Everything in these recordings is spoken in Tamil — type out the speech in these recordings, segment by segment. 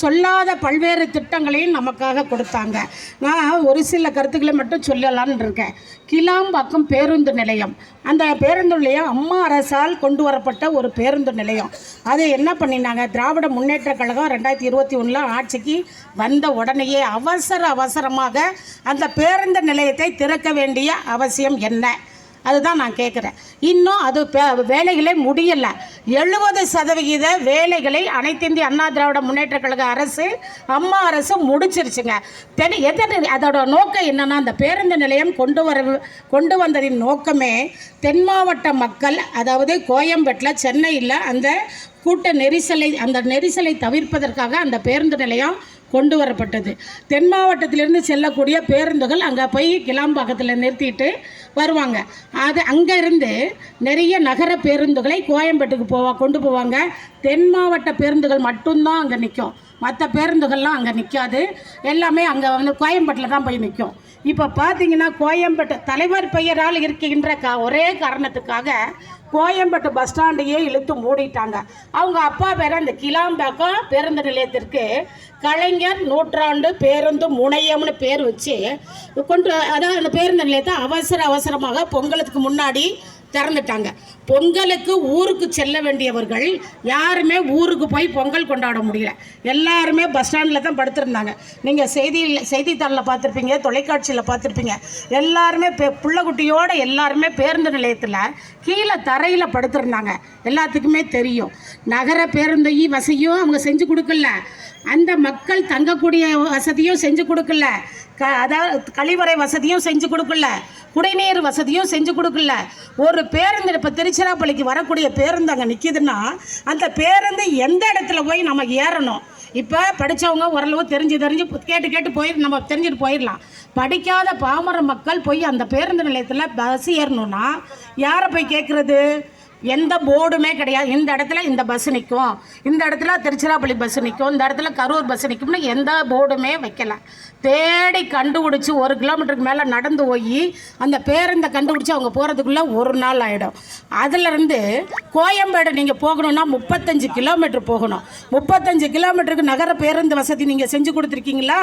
சொல்லாத பல்வேறு திட்டங்களையும் நமக்காக கொடுத்தாங்க. நான் ஒரு சில கருத்துக்களை மட்டும் சொல்லலான்னு இருக்கேன். கிளாம்பாக்கம் பேருந்து நிலையம். அந்த பேருந்து நிலையம் அம்மா அரசால் கொண்டு வரப்பட்ட ஒரு பேருந்து நிலையம். அது என்ன பண்ணினாங்க? திராவிட முன்னேற்ற கழகம் ரெண்டாயிரத்தி இருபத்தி ஒன்றில் ஆட்சிக்கு வந்த உடனேயே அவசர அவசரமாக அந்த பேருந்து நிலையத்தை திறக்க வேண்டிய அவசியம் என்ன? அதுதான் நான் கேட்குறேன் இன்னும் அது வேலைகளே முடியலை. எழுபது சதவிகித வேலைகளை அனைத்து இந்திய அண்ணா திராவிட முன்னேற்ற கழக அரசு அம்மா அரசு முடிச்சிருச்சுங்க. தெரி எத்தனை அதோட நோக்கம் என்னன்னா அந்த பேருந்து நிலையம் கொண்டு வர கொண்டு வந்ததின் நோக்கமே தென் மாவட்ட மக்கள் அதாவது கோயம்பேட்டில் சென்னையில் அந்த கூட்ட நெரிசலை அந்த நெரிசலை தவிர்ப்பதற்காக அந்த பேருந்து நிலையம் கொண்டு வரப்பட்டது. தென் மாவட்டத்திலிருந்து செல்லக்கூடிய பேருந்துகள் அங்கே போய் கிளாம்பாக்கத்தில் நிறுத்திட்டு வருவாங்க. அது அங்கேருந்து நிறைய நகர பேருந்துகளை கோயம்பேட்டுக்கு போவா கொண்டு போவாங்க. தென் மாவட்ட பேருந்துகள் மட்டும்தான் அங்கே நிற்கும் மற்ற பேருந்துகள்லாம் அங்கே நிற்காது எல்லாமே அங்கே வந்து கோயம்பேட்டில் தான் போய் நிற்கும் இப்போ பார்த்தீங்கன்னா கோயம்பேட்டு தலைவர் பெயரால் இருக்கின்ற கா ஒரே காரணத்துக்காக கோயம்பேட்டு பஸ் ஸ்டாண்டையே இழுத்து மூடிட்டாங்க. அவங்க அப்பா பேர் அந்த கிளாம்பாக்கம் பேருந்து நிலையத்திற்கு கலைஞர் நூற்றாண்டு பேருந்து முனையம்னு பேர் வச்சு கொண்டு அதாவது அந்த பேருந்து நிலையத்தை அவசர அவசரமாக பொங்கலுக்கு முன்னாடி திறந்துட்டாங்க. பொங்கலுக்கு ஊருக்கு செல்ல வேண்டியவர்கள் யாருமே ஊருக்கு போய் பொங்கல் கொண்டாட முடியல. எல்லாருமே பஸ் ஸ்டாண்டில் தான் படுத்திருந்தாங்க. நீங்கள் செய்தியில் செய்தித்தாளில் பார்த்துருப்பீங்க தொலைக்காட்சியில் பார்த்துருப்பீங்க. எல்லாருமே பெ பிள்ளைக்குட்டியோடு எல்லாருமே பேருந்து நிலையத்தில் கீழே தரையில் படுத்திருந்தாங்க. எல்லாத்துக்குமே தெரியும். நகர பேருந்து வசதியும் அவங்க செஞ்சு கொடுக்கல. அந்த மக்கள் தங்கக்கூடிய வசதியும் செஞ்சு கொடுக்கல. க அதாவது கழிவறை வசதியும் செஞ்சு கொடுக்கல. குடிநீர் வசதியும் செஞ்சு கொடுக்கல. ஒரு பேருந்து இப்போ திருச்சிராப்பள்ளிக்கு வரக்கூடிய பேருந்து அங்கே நிற்கிதுன்னா அந்த பேருந்து எந்த இடத்துல போய் நம்ம ஏறணும்? இப்போ படித்தவங்க ஓரளவு தெரிஞ்சு தெரிஞ்சு கேட்டு கேட்டு போய் நம்ம தெரிஞ்சுட்டு போயிடலாம் படிக்காத பாமர மக்கள் போய் அந்த பேருந்து நிலையத்தில் பஸ் ஏறணும்னா யாரை போய் கேட்குறது எந்த போர்டுமே கிடையாது. இந்த இடத்துல இந்த பஸ் நிற்கும் இந்த இடத்துல திருச்சிராப்பள்ளி பஸ் நிற்கும் இந்த இடத்துல கரூர் பஸ் நிற்கும்னு எந்த போர்டுமே வைக்கல. தேடி கண்டுபிடிச்சி ஒரு கிலோமீட்டருக்கு மேலே நடந்து போய் அந்த பேருந்தை கண்டுபிடிச்சி அவங்க போகிறதுக்குள்ளே ஒரு நாள் ஆகிடும் அதிலிருந்து கோயம்பேடு நீங்கள் போகணுன்னா முப்பத்தஞ்சு கிலோமீட்டர் போகணும். முப்பத்தஞ்சு கிலோமீட்டருக்கு நகர பேருந்து வசதி நீங்கள் செஞ்சு கொடுத்துருக்கீங்களா?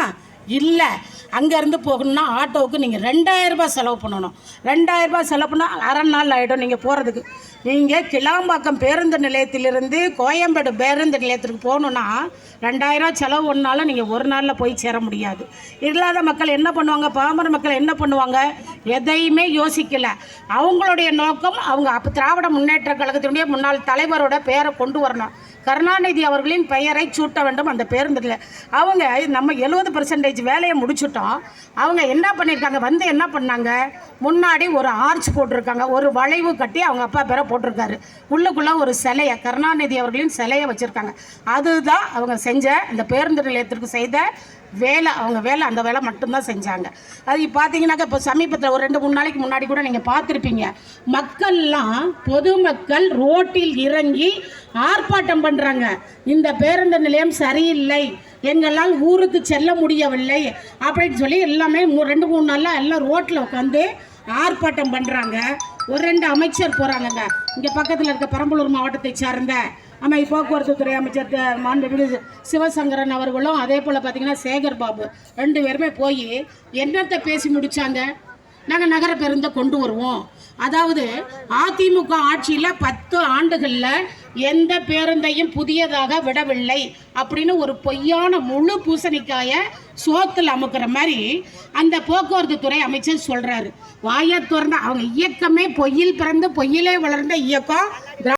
இல்லை. அங்கேருந்து போகணும்னா ஆட்டோவுக்கு நீங்கள் ரெண்டாயிரம் ரூபாய் செலவு பண்ணணும். ரெண்டாயிரம் ரூபாய் செலவு பண்ணால் அரை நாள் ஆகிடும் நீங்கள் போகிறதுக்கு நீங்கள் கிளாம்பாக்கம் பேருந்து நிலையத்திலிருந்து கோயம்பேடு பேருந்து நிலையத்திற்கு போகணுன்னா ரெண்டாயிரம் செலவு ஒன்றாலும் நீங்கள் ஒரு நாளில் போய் சேர முடியாது. இல்லாத மக்கள் என்ன பண்ணுவாங்க? பாமர மக்கள் என்ன பண்ணுவாங்க? எதையுமே யோசிக்கலை. அவங்களுடைய நோக்கம் அவங்க அப்போ திராவிட முன்னேற்ற கழகத்தினுடைய முன்னாள் தலைவரோட பேரை கொண்டு வரணும். கருணாநிதி அவர்களின் பெயரை சூட்ட வேண்டும் அந்த பேருந்தில் அவங்க நம்ம எழுபது பர்சன்டேஜ் வேலையை முடிச்சுட்டோம். அவங்க என்ன பண்ணியிருக்காங்க வந்து என்ன பண்ணாங்க? முன்னாடி ஒரு ஆர்ச் போட்டிருக்காங்க. ஒரு வளைவு கட்டி அவங்க அப்பா பேரை போட்டிருக்காரு. உள்ளுக்குள்ளே ஒரு சிலையை கருணாநிதி அவர்களின் சிலையை வச்சுருக்காங்க. அதுதான் அவங்க செஞ்ச இந்த பேருந்து நிலையத்திற்கு செய்த வேலை. அவங்க வேலை அந்த வேலை மட்டும்தான் செஞ்சாங்க. அது பார்த்தீங்கன்னாக்கா இப்போ சமீபத்தில் ஒரு ரெண்டு மூணு நாளைக்கு முன்னாடி கூட நீங்கள் பார்த்துருப்பீங்க. மக்கள்லாம் பொதுமக்கள் ரோட்டில் இறங்கி ஆர்ப்பாட்டம் பண்ணுறாங்க இந்த பேருந்து நிலையம் சரியில்லை. எங்களால் ஊருக்கு செல்ல முடியவில்லை. அப்படின்னு சொல்லி எல்லாமே மூ- ரெண்டு மூணு நாளில் எல்லாம் ரோட்டில் உட்காந்து ஆர்ப்பாட்டம் பண்ணுறாங்க ஒரு ரெண்டு அமைச்சர் போகிறாங்கங்க இங்கே பக்கத்தில் இருக்க பெரம்பலூர் மாவட்டத்தை சார்ந்த அமை போக்குவரத்து துறை அமைச்சர் த- மாண்புமிகு சிவசங்கரன் அவர்களும் அதே போல் பார்த்தீங்கன்னா சேகர் பாபு ரெண்டு பேருமே போய் என்னத்தை பேசி முடிச்சாங்க? நாங்கள் நகர பேருந்தை கொண்டு வருவோம். அதாவது அதிமுக ஆட்சியில் பத்து ஆண்டுகளில் எந்த பேருந்தையும் புதியதாக விடவில்லை அப்படின்னு ஒரு பொய்யான முழு பூசணிக்காய சோத்தில் அமுக்கிற மாதிரி அந்த போக்குவரத்து துறை அமைச்சர் சொல்கிறாரு வாயை திறந்த அவங்க இயக்கமே பொய்யில் பிறந்து பொய்யிலே வளர்ந்த இயக்கம்